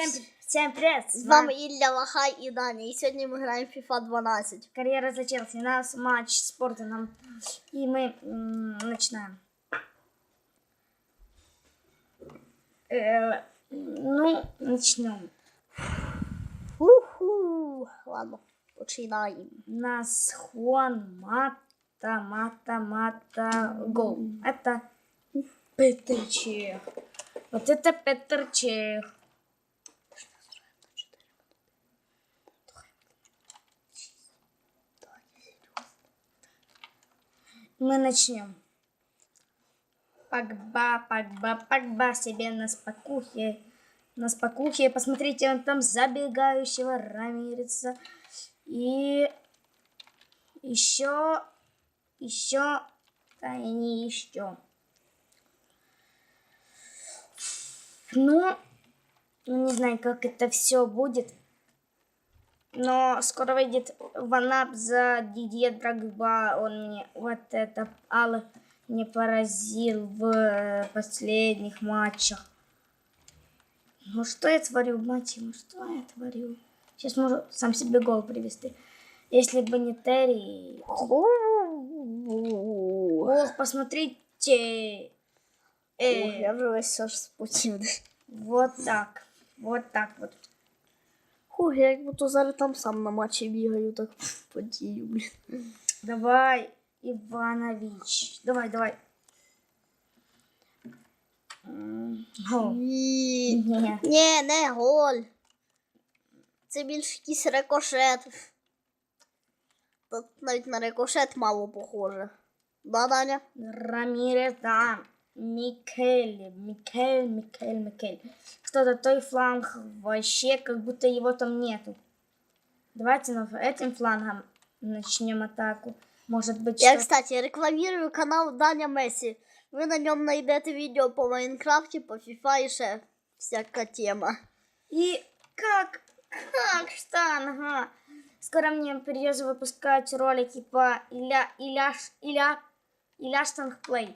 Всем, всем привет! З вами Ілля Лахай і Даня. І сьогодні ми граємо FIFA 12. Карьера за Челси. У нас матч с Портоном. И мы м, начинаем. Э, ну, начнем. Уху. Ладно, починаємо. У нас Хуан Мата, Мата, Мата, Гол. Это Петр Чех. Вот это Петр Мы начнем. Погба, погба, погба себе на спокухе. На спокухе. Посмотрите, он там забегающего Рамиреса. И еще, еще, и не еще. Ну, ну, не знаю, как это все будет. Но скоро выйдет ванап за Дидье Драгба. Он мне вот это Алла не поразил в э, последних матчах. Ну что я творю, мать ему, что я творю? Сейчас могу сам себе гол привести. Если бы не Терри... Ох, посмотрите. Э, Ой, я весь аж спотів. вот так. Вот так вот. Хух, я як будто зараз там сам на матчі бігаю, так потію, блін. Давай, Иванович. Давай, давай. Гол. Ні. Ні. Ні, не голь. Це більш якийсь рикошет. Тут навіть на рикошет мало похоже. Да, Даня? Рамирес, да. Микель, Микель, Микель, Микель. Что-то той фланг вообще, как будто его там нету. Давайте на этим флангом начнем атаку. Может быть, Я, что- кстати, рекламирую канал Даня Месі. Ви на ньому знайдете відео по Майнкрафті, по FIFA і ще всяка тема. И как, как штанга? Скоро мне придется выпускать ролики по Иля, Иляш, Иля, Иля Штанг Плей.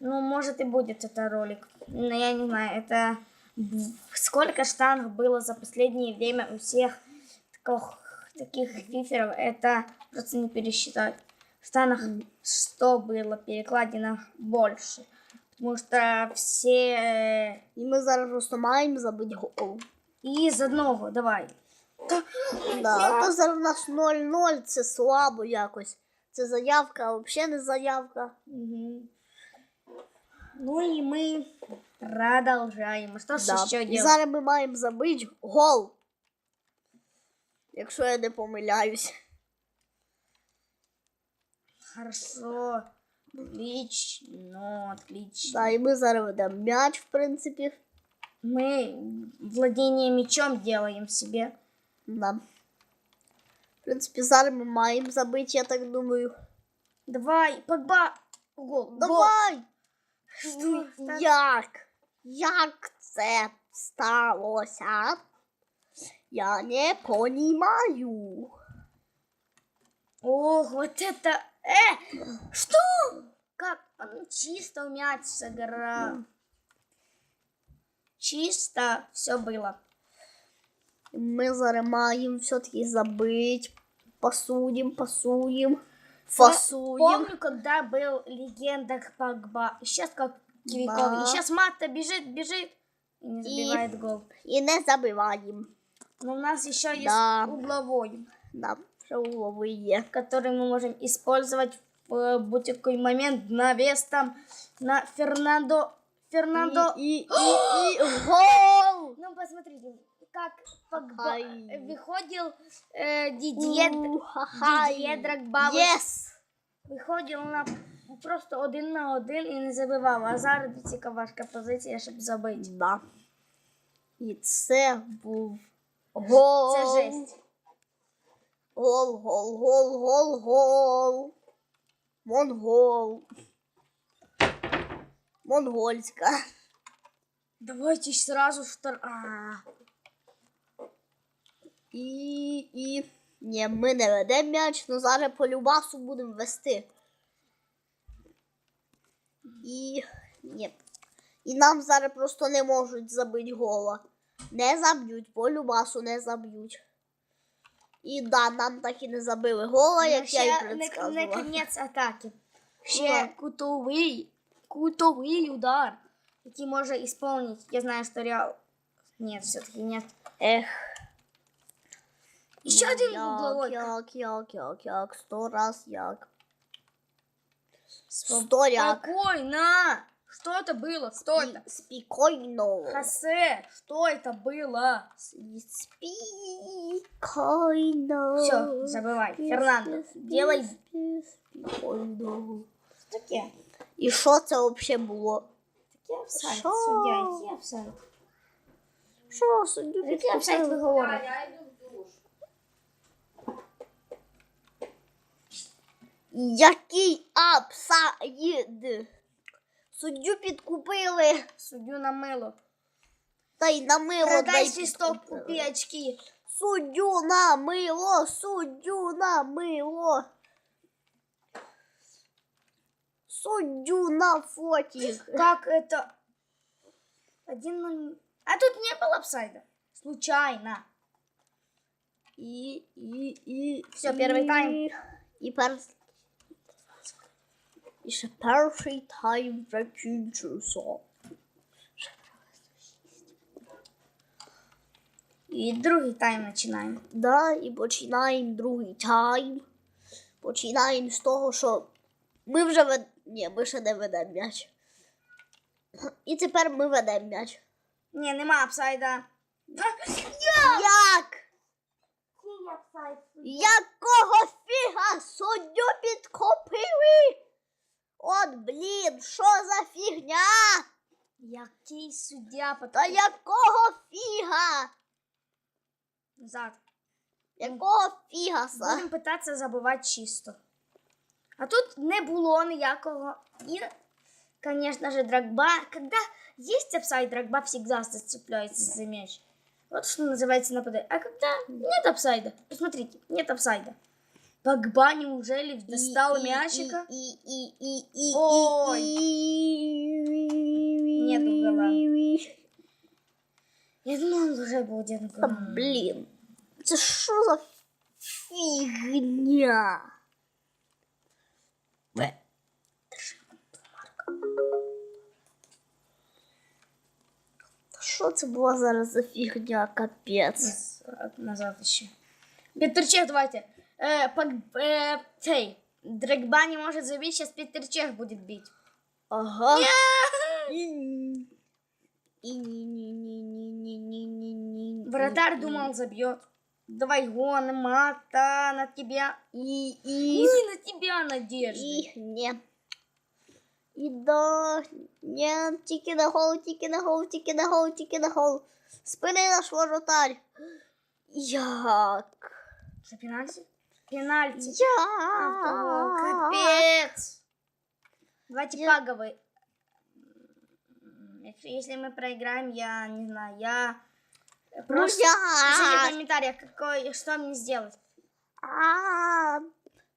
Ну, может и будет это ролик. Но я не знаю, это б- сколько штанг было за последнее время у всех таких, таких фиферов, это просто не пересчитать. Штанг 100 было перекладено больше. Потому что все І ми зараз просто маємо забити гол. И из одного, давай. Да, то зараз у нас 0-0, це слабо якось. Це заявка, а взагалі не заявка. Мгм. Ну и мы продолжаем. Что ж Да. еще І делать? зараз ми маємо забити гол. Якщо я не помиляюсь. Хорошо. Отлично, отлично. Да, і ми зараз ведемо м'яч, в принципі. Мы владение мечом делаем себе. Да. В принципі, зараз ми маємо забити, я так думаю. Давай, Погба. Гол. Гол. Давай! Что? Так. Як? Як це сталося? Я не понімаю. Ох, вот это... Э, что? Как? Он чисто в мяч сыграл. Чисто все было. Ми зараз маємо все-таки забити. Пасуємо, пасуємо, фасуємо. Помню, когда был легенда Погба. И сейчас как Кивиков. Да. И сейчас Матта бежит, бежит. И не И- забивает гол. І не забиваємо. Но у нас еще есть Да. угловой, Да, вже у голови є. который мы можем использовать в э, будь-какой момент навес там на Фернандо. Фернандо. І, і, і, і гол! Ну, посмотрите, как Погба Ай. э, выходил э, Дидье, Ухахай. Дидье Драгба. Єс! Виходив на просто один на один і не забивав. А зараз дивіться, важка позиція, щоб забити. Да. І це був гол. Це жесть. Гол, гол, гол, гол, гол. Монгол. Монгольська. Давайте сразу втор... А, і, і. Ні, ми не ведемо м'яч, але зараз по любасу будемо вести. І. Ні. І нам зараз просто не можуть забити гола. Не заб'ють, по любасу не заб'ють. І да, нам так і не забили гола, Ну, як я ще й не, не кінець атаки. Ще Ладно. кутовий, кутовий удар, який може исполнить. Я знаю, что Реал... Нет, все-таки нет. Ех. Еще ну один як, угловой. Як, як, як, як, сто раз як. Сто як. Спокойно! Что это было? Кто это? Спокійно. Хосе, что это было? Спокійно. Все, забывай. Фернандо, делай Спокійно. таке. І що це взагалі було? Таке офсайд, Що? суддя, який офсайд? Що суддю Який офсайд ви говорите? Який апсаїд? Суддю підкупили, Суддю на мило. та й на мило Продай дай свисток, підкупили. купи очки. Суддю на мило, суддю на мило. Суддю на фотик. Как это? Один ноль. А тут не было офсайда. Случайно. І, і, і. Всё, перший тайм. І пер... І ще перший тайм закінчився. И другий тайм начинаем. Да, і починаємо другий тайм. Починаємо з того, що ми вже вед... Ні, ми ще не ведемо м'яч. І тепер ми ведемо м'яч. Не, нема офсайда. Як? Якого фіга суддю підкопили? От, блін, що за фігня? Який суддя Та потом. якого фіга? Назад. Якого фігаса? Будемо питатися забивати чисто. А тут не було ніякого. І, конечно же, Драгба. Когда есть офсайд, Драгба всегда зацепляется за мяч. Вот что называется нападение. А когда нет офсайда, посмотрите, нет офсайда. Погба неужели достал І- і- мячика? І, і, і, і, Ой. і, Нету гола. і. Я думал, он уже будет Та, гол. блін. Це що за фігня? Та Що це була зараз за фігня, капець? Назад- Назад еще. Петрчех, давайте. Е, пак, е, цей, Дрекба не може забити, зараз Пітер Чех буде бити. Ага. Вратарь думал забьет. Давай гон, мата на тебя. И, и... Не на тебя надежда. И не. И да, не, тики на хол, тики на хол, тики на хол, тики на хол. Спини наш воротарь. Як? Це пенальті? Пенальти. О, Як? капец. Давайте Я- паговый. М, Если если мы проиграем, я не знаю, я Ну просто пишите в як? комментариях, какой, что мне сделать. А,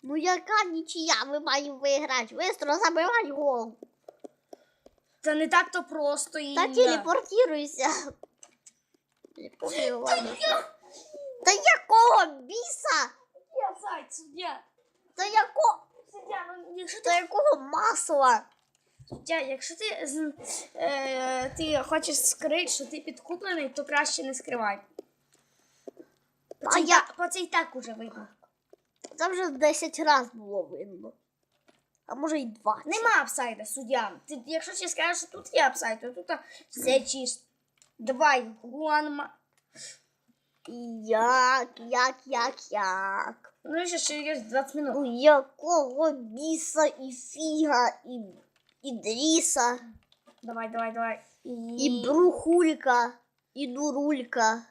ну яка нічия, ми маємо виграти. Быстро забивай гол. Это не так-то просто. И Та телепортируйся. Телепортируй, ладно. Та якого біса? Я зайц, судья. Та якого? Суддя, ну якщо ти, Та якого масла? суддя, якщо ти, з- е, ти хочеш скрити, що ти підкуплений, то краще не скривай. Бо А це, я- та- бо це так уже видно. Це вже 10 разів було видно. А може й 20. Нема апсайда, суддя. Ти, якщо ти скажеш, що тут є апсайд, то тут все чисто. Давай, Гуанма. Як, як, як, як? Ну, ще ще є 20 минут. Ну якого біса і фіга, і, і дріса, Давай, давай, давай. І, і брухулька, і дурулька.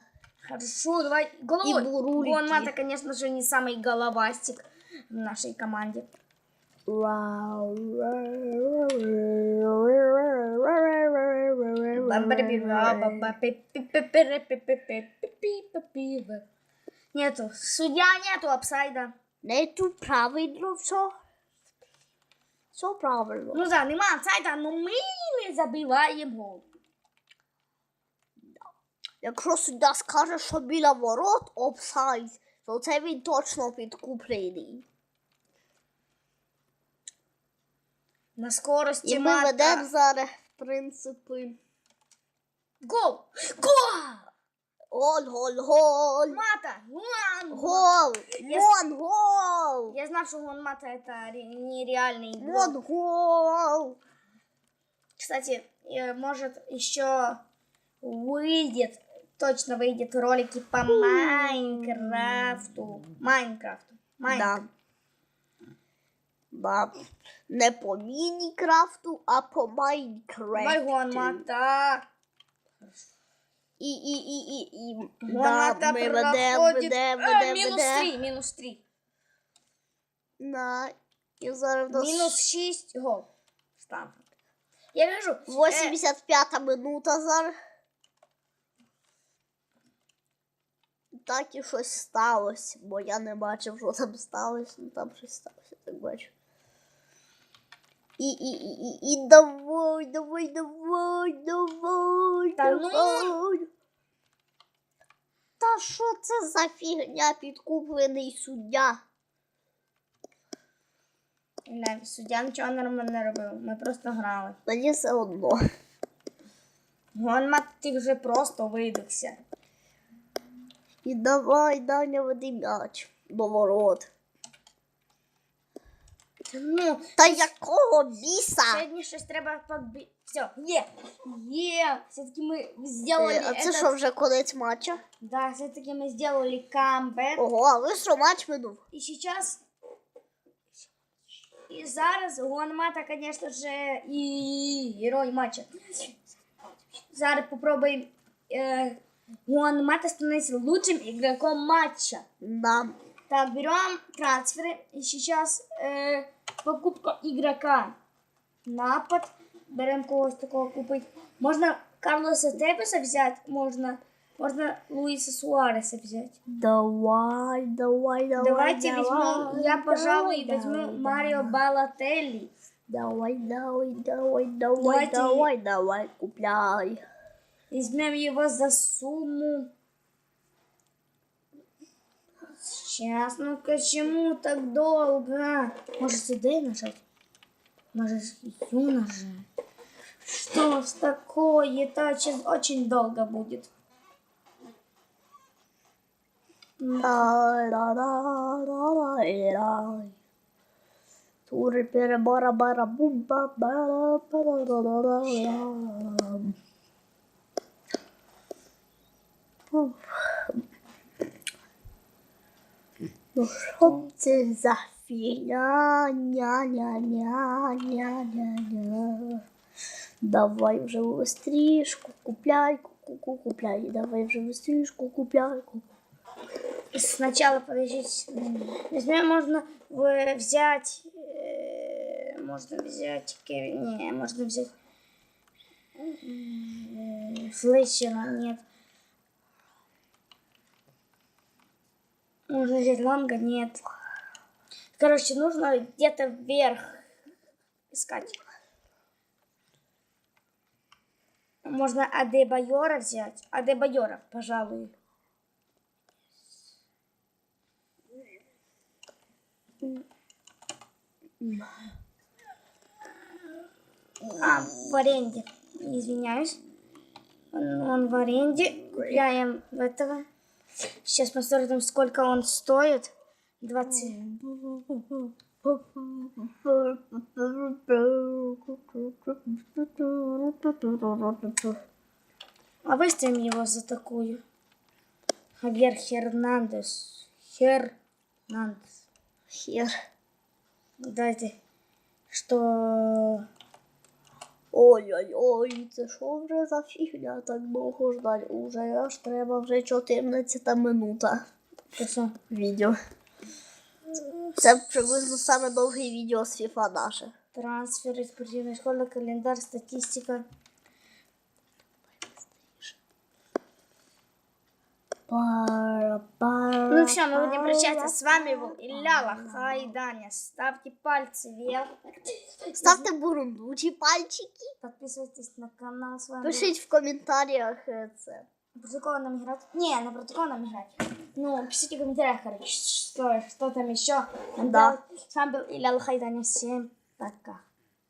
Хорошо, давай. И Головой. бурульки. Гуанмата, конечно же, не самый головастик в нашей команде. Нету. Судья нету апсайда. Не ту правильно все. Все правильно. Ну да, нема апсайда, но мы не забиваем гол. Якщо суддя скаже, що біля ворот офсайд, то це він точно підкуплений. На скорості І ми мата. ведемо зараз, в принципі. Гол! Гол! Гол, гол, гол. Мата! Гол! Гол! Я- Мон, гол! Я знав, що гон мата это ре- нереальный гол. Мон, гол! Кстати, э, может еще выйдет, точно выйдет ролики по Майнкрафту. Майнкрафту. Майнкрафту. Да. Да. Не по Мінікрафту, а по Майнкрафту. Мата. І, і, і, і, і. Да, мата ми ведемо, проходит. ведемо, Э, ведемо, минус ведемо. 3, минус 3. Да. І зараз в нас Минус 6 гол. Стан. Я вижу. э, 85 минута зараз. Так і щось сталося, бо я не бачив, що там сталося, ну там щось сталося, так бачу. І, і, і, і давай, давай, давай, давай, Та ну! Та що це за фігня підкуплений суддя? Не, суддя нічого нормально не робив. Ми просто грали. Мені все одно. Гон мат ти вже просто видихся. І давай, Даня, веди м'яч до ворот. Ну, Та якого біса? Сьогодні щось треба подбити. Все, є. Є. Все-таки ми сделали Е, А це этот- що вже конець матча? Да, все-таки мы сделали камбэк. Ого, а ви що матч минув? И сейчас... И зараз Гуанмата, конечно же, и герой матча. Зараз попробуем... Э, Гуанмата становится лучшим игроком матча. Да. Так, берем трансферы. И сейчас э, покупка игрока. Напад. Берем когось такого купить. Можно Карлоса Тепеса взять. Можно, можно Луиса Суареса взять. Давай, давай, давай. Давайте давай, возьмем, я, пожалуй, давай, возьму давай, Марио Балотелли. Давай, давай, давай, давай, Давайте- давай, давай, купляй. Возьмем его за сумму. Сейчас, ну почему так долго? Может, сюда нажать? Может, Ю нажать? Что ж такое? Это сейчас очень долго будет. Тури перебора бара бум ба бара бара да да да да. Уф. Ну що це за фігня? Ня ня ня ня ня ня. Давай вже стрижку, купляй, ку ку купляй, давай вже стрижку, купляй, ку Сначала, подождите. Можно в- взять... э, можно взять... Кеви- Не, можно взять... э, Флетчера, нет. Можно взять Ланга, нет. Короче, нужно где-то вверх искать. Можно Адебайора взять. Адебайора, пожалуй. А, в аренде. Извиняюсь. Он, он в аренде. Купляем этого. Сейчас посмотрим, сколько он стоит. 20. А выставим его за такую. Хавьер Хернандес. Хернандес. Хер. Дайте. Что... Ой-ой-ой, це що вже за фігня так довго ждать? Уже аж треба вже 14 минута Це відео. Це приблизно саме довге відео з FIFA наше. Трансфери, спортивний школа, календар, статистика. Ну все, мы будем прощаться. С вами был Илья Лоха и Даня. Ставьте пальцы вверх. Ставте бурундучі пальчики. Подписывайтесь на канал. С вами Пишіть в це. Против кого нам играть? Не, на против кого нам играть? Ну, пишите в комментариях, короче, что, что там еще. Да. С вами был Илья Лохайданя. Всем пока.